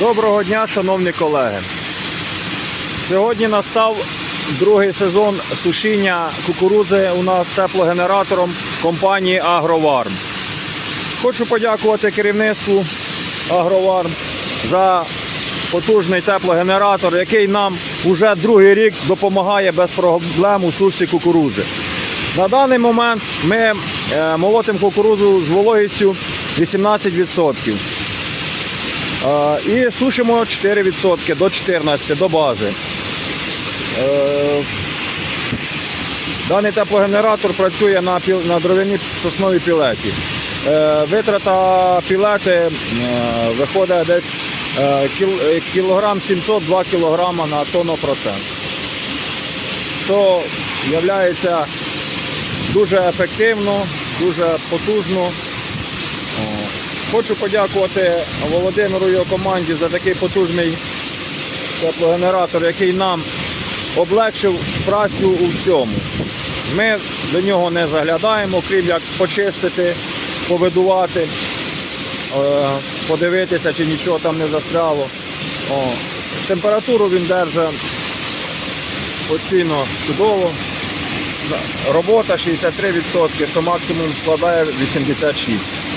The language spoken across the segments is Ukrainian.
Доброго дня, шановні колеги. Сьогодні настав другий сезон сушіння кукурудзи у нас теплогенератором компанії Агроварм. Хочу подякувати керівництву Агроварм за потужний теплогенератор, який нам вже другий рік допомагає без проблем у сушці кукурудзи. На даний момент ми е, молотимо кукурудзу з вологістю 18%. Е, І сушимо 4% до 14% до бази. Е, Даний теплогенератор працює на, на дровяній сосновій пілеті. Е, Витрата пілети виходить десь кіл- кілограм 700-2 кілограма на тонну процент. Що є дуже ефективно, дуже потужно. Хочу подякувати Володимиру і його команді за такий потужний теплогенератор, який нам облегшив працю у всьому. Ми до нього не заглядаємо, крім як почистити, повидувати, е, подивитися, чи нічого там не застряло. О, Температуру він держить постійно чудово. Робота 63%, що максимум складає 86%.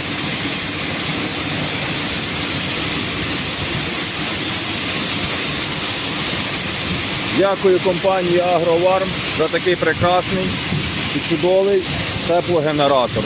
Дякую компанії Агроварм за такий прекрасний і чудовий теплогенератор.